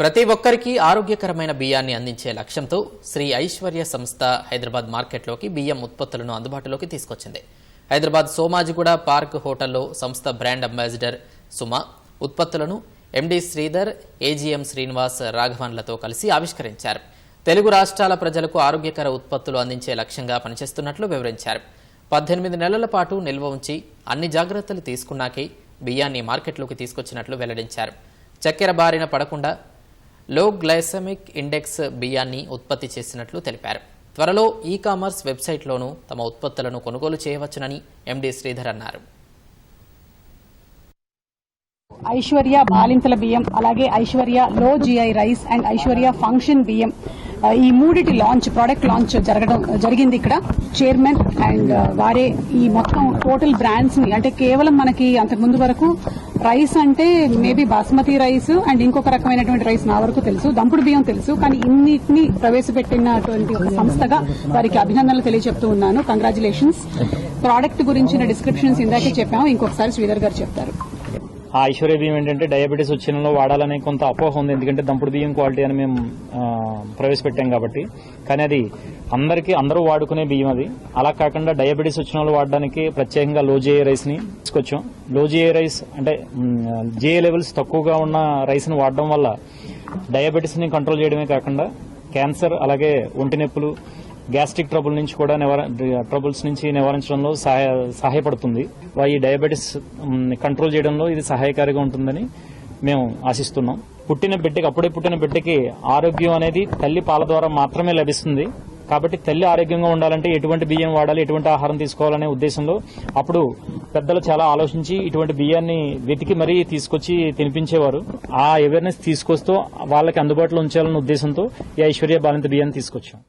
ప్రతి ఒక్కరికి ఆరోగ్యకరమైన బియ్యాన్ని అందించే లక్ష్యంతో శ్రీ ఐశ్వర్య సంస్థ హైదరాబాద్ మార్కెట్లోకి బియ్యం ఉత్పత్తులను అందుబాటులోకి తీసుకొచ్చింది. హైదరాబాద్ సోమాజిగూడ పార్క్ హోటల్లో సంస్థ బ్రాండ్ అంబాసిడర్ సుమ ఉత్పత్తులను ఎండి శ్రీధర్ ఏజీఎం శ్రీనివాస్ రాఘవన్లతో కలిసి ఆవిష్కరించారు. తెలుగు రాష్ట్రాల ప్రజలకు ఆరోగ్యకర ఉత్పత్తులు అందించే లక్ష్యంగా పనిచేస్తున్నట్లు వివరించారు. పద్దెనిమిది నెలల పాటు నిల్వ ఉంచి అన్ని జాగ్రత్తలు తీసుకున్నాకే బియ్యాన్ని మార్కెట్లోకి తీసుకొచ్చినట్లు వెల్లడించారు. చక్కెర బారిన పడకుండా లో గ్లైసమిక్ ఇండెక్స్ బియ్యాన్ని ఉత్పత్తి చేసినట్లు తెలిపారు. త్వరలో ఈ కామర్స్ వెబ్సైట్లోనూ తమ ఉత్పత్తులను కొనుగోలు చేయవచ్చునని ఎండి శ్రీధర్ అన్నారు. ఐశ్వర్య బాలింతల బియ్యం అలాగే Aishwarya low GI rice and Aishwarya function బియ్యం ఈ మూడిటి లాంచ్ ప్రోడక్ట్ లాంచ్ జరగడం జరిగింది ఇక్కడ. చైర్మన్ అండ్ వారే ఈ మొత్తం టోటల్ బ్రాండ్స్ని అంటే కేవలం మనకి అంతకు ముందు వరకు రైస్ అంటే మేబీ బాస్మతి రైస్ అండ్ ఇంకొక రకమైనటువంటి రైస్ నా వరకు తెలుసు. దంపుడు బియ్యం తెలుసు. కానీ ఇన్నిటిని ప్రవేశపెట్టినటువంటి ఒక సంస్థగా వారికి అభినందనలు తెలియజెప్తూ ఉన్నాను. కంగ్రాచులేషన్స్ ప్రోడక్ట్ గురించిన డిస్క్రిప్షన్స్ ఇందాకే చెప్పాము. ఇంకొకసారి శ్రీధర్ గారు చెప్తారు. ఆ ఐశ్వర్య బియ్యం ఏంటంటే డయాబెటీస్ వచ్చిన వాడాలనే కొంత అపోహ ఉంది. ఎందుకంటే దంపుడు బియ్యం క్వాలిటీ అని మేము ప్రవేశపెట్టాం కాబట్టి. కానీ అది అందరికీ అందరూ వాడుకునే బియ్యం అది. అలా కాకుండా డయాబెటీస్ వచ్చిన వాళ్ళు వాడడానికి ప్రత్యేకంగా లో జేఏ రైస్ని తీసుకొచ్చాం. లో జేఏ రైస్ అంటే జేఏ లెవెల్స్ తక్కువగా ఉన్న రైస్ని వాడడం వల్ల డయాబెటీస్ని కంట్రోల్ చేయడమే కాకుండా క్యాన్సర్ అలాగే ఒంటి నొప్పులు గ్యాస్ట్రిక్ ట్రబుల్ నుంచి కూడా నివార ట్రబుల్స్ నుంచి నివారించడంలో సహాయ సహాయపడుతుంది. ఈ డయాబెటీస్ కంట్రోల్ చేయడంలో ఇది సహాయకారిగా ఉంటుందని మేము ఆశిస్తున్నాం. పుట్టిన బిడ్డకి అప్పుడే పుట్టిన బిడ్డకి ఆరోగ్యం అనేది తల్లి పాల ద్వారా మాత్రమే లభిస్తుంది. కాబట్టి తల్లి ఆరోగ్యంగా ఉండాలంటే ఎటువంటి బియ్యం వాడాలి ఎటువంటి ఆహారం తీసుకోవాలనే ఉద్దేశంలో అప్పుడు పెద్దలు చాలా ఆలోచించి ఇటువంటి బియ్యాన్ని వెతికి మరీ తీసుకొచ్చి తినిపించేవారు. ఆ అవేర్నెస్ తీసుకొస్తూ వాళ్ళకి అందుబాటులో ఉంచాలనే ఉద్దేశంతో ఈ ఐశ్వర్య బాలింత బియ్యాన్ని తీసుకొచ్చాం.